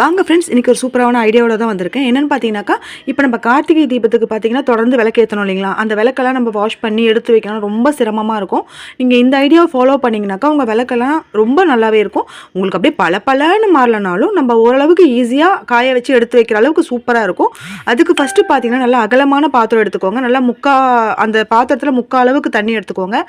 வாங்க ஃப்ரெண்ட்ஸ் இன்றைக்கி ஒரு சூப்பரான ஐடியாவோட தான் வந்திருக்கேன். என்னென்னு பார்த்தீங்கன்னாக்கா இப்போ நம்ம கார்த்திகை தீபத்துக்கு பார்த்தீங்கன்னா தொடர்ந்து விளக்கேற்றணும் இல்லைங்களா? அந்த விளக்கெல்லாம் நம்ம வாஷ் பண்ணி எடுத்து வைக்கணும் ரொம்ப சிரமமாக இருக்கும். நீங்கள் இந்த ஐடியாவை ஃபாலோ பண்ணிங்கனாக்கா உங்கள் விளக்கெல்லாம் ரொம்ப நல்லாவே இருக்கும். உங்களுக்கு அப்படியே பல பலன்னு மாறலனாலும் நம்ம ஓரளவுக்கு ஈஸியாக காய வச்சு எடுத்து வைக்கிற அளவுக்கு சூப்பராக இருக்கும். அதுக்கு ஃபஸ்ட்டு பார்த்தீங்கன்னா நல்லா அகலமான பாத்திரம் எடுத்துக்கோங்க. நல்லா முக்கா அந்த பாத்திரத்தில் முக்கா அளவுக்கு தண்ணி எடுத்துக்கோங்க.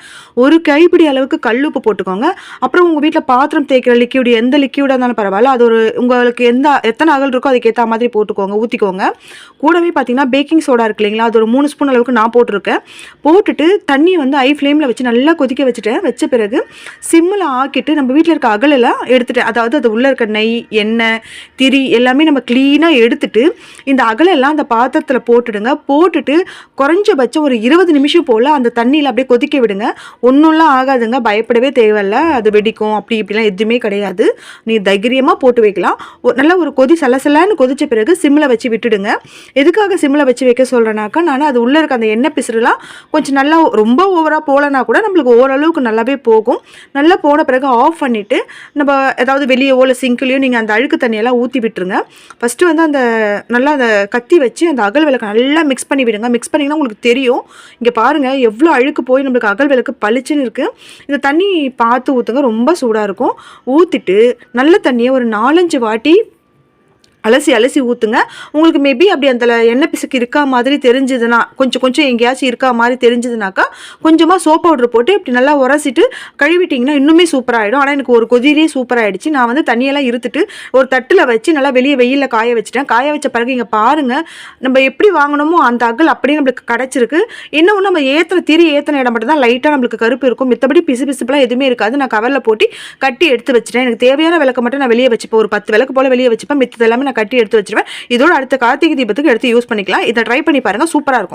ஒரு கைப்பிடி அளவுக்கு கல்லுப்பு போட்டுக்கோங்க. அப்புறம் உங்கள் வீட்டில் பாத்திரம் தேய்க்கிற லிக்யூடு எந்த லிக்யூடாக இருந்தாலும் பரவாயில்ல. அது ஒரு உங்களுக்கு எந்த எத்தனை அகல் இருக்கோ அதுக்கேற்ற மாதிரி போட்டுக்கோங்க ஊற்றிக்கோங்க கூடவே பார்த்தீங்கன்னா பேக்கிங் சோடா இருக்கு இல்லைங்களா? அது ஒரு மூணு ஸ்பூன் அளவுக்கு நான் போட்டிருக்கேன். போட்டுட்டு தண்ணி வந்து ஐ ஃப்ளேமில் வச்சு நல்லா கொதிக்க வச்சுட்டேன். வச்ச பிறகு சிம்மில் ஆக்கிட்டு நம்ம வீட்டில் இருக்க அகலெல்லாம் எடுத்துகிட்டு அதாவது அது உள்ளே இருக்க நெய் எண்ணெய் திரி எல்லாமே நம்ம க்ளீனாக எடுத்துட்டு இந்த அகலெல்லாம் அந்த பாத்திரத்தில் போட்டுடுங்க. போட்டுட்டு குறைஞ்சபட்சம் ஒரு இருபது நிமிஷம் போல் அந்த தண்ணியில் அப்படியே கொதிக்க விடுங்க. ஒன்றும்லாம் ஆகாதுங்க. பயப்படவே தேவையில்ல. அது வெடிக்கும். அப்படி இப்படிலாம் எதுவுமே கிடையாது. நீ தைரியமாக போட்டு வைக்கலாம். ஒ- நல்லா ஒரு கொதி சலசலான்னு கொதிச்ச பிறகு சிம்மில் வச்சு விட்டுடுங்க. எதுக்காக சிம்மில் வச்சு வைக்க சொல்கிறேனாக்கா நான் அது உள்ளே இருக்க அந்த எண்ணெய் பிசுறுலாம் கொஞ்சம் நல்லா ரொம்ப ஓவராக போகலனா கூட நம்மளுக்கு ஓரளவுக்கு நல்லாவே போகும். நல்லா போன பிறகு ஆஃப் பண்ணிவிட்டு நம்ம ஏதாவது வெளியவோ இல்லை சிங்க்லேயோ நீங்கள் அந்த அழுக்கு தண்ணியெல்லாம் ஊற்றி விட்டுருங்க. ஃபஸ்ட்டு வந்து அந்த நல்லா அந்த கத்தி வச்சு அந்த அகல் விளக்கு நல்லா மிக்ஸ் பண்ணி விடுங்க. மிக்ஸ் பண்ணிங்கன்னா உங்களுக்கு தெரியும். இங்கே பாருங்கள் எவ்வளோ அழுக்கு போய் நம்மளுக்கு அகல் விளக்கு பளிச்சுன்னு இருக்குது இந்த தண்ணி பார்த்து ஊற்றுங்க ரொம்ப சூடாக இருக்கும். ஊற்றிட்டு நல்ல தண்ணியை ஒரு நாலஞ்சு வாட்டி அலசி அலசி ஊற்றுங்க உங்களுக்கு மேபி அப்படி அந்த எண்ணெய் பிசுக்கு இருக்கா மாதிரி தெரிஞ்சதுன்னா கொஞ்சம் கொஞ்சம் எங்கேயாச்சும் இருக்கா மாதிரி தெரிஞ்சதுனாக்கா கொஞ்சமாக சோப் பவுடர் போட்டு இப்படி நல்லா உரசிட்டு கழுவிட்டிங்கன்னா இன்னுமே சூப்பராகிடும் ஆனால் எனக்கு ஒரு கொதிரியே சூப்பராகிடுச்சு நான் வந்து தண்ணியெல்லாம் இருத்துட்டு ஒரு தட்டில் வச்சு நல்லா வெளியே வெயிலில் காய வச்சுட்டேன். காய வச்ச பிறகு இங்கே பாருங்கள் நம்ம எப்படி வாங்கினோமோ அந்த அகல் அப்படியே நம்மளுக்கு கிடச்சிருக்கு. இன்னும் நம்ம ஏற்றின திரி ஏற்றின இடம் மட்டும் தான் லைட்டாக நம்மளுக்கு கருப்பு இருக்கும். மித்தபடி பிசு பிசுப்பெலாம் எதுவுமே இருக்காது. நான் கவரில் போட்டு கட்டி எடுத்து வச்சுட்டேன். எனக்கு தேவையான விளக்கு மட்டும் நான் வெளியே வச்சுப்பேன். ஒரு பத்து விளக்கு போல் வெளியே வச்சுப்பேன். மித்தது எல்லாமே நான் கட்டி எடுத்து வச்சிருவேன். இதோட அடுத்த கார்த்திகை தீபத்துக்கு எடுத்து யூஸ் பண்ணிக்கலாம். இதை ட்ரை பண்ணி பாருங்கள் சூப்பராக இருக்கும்.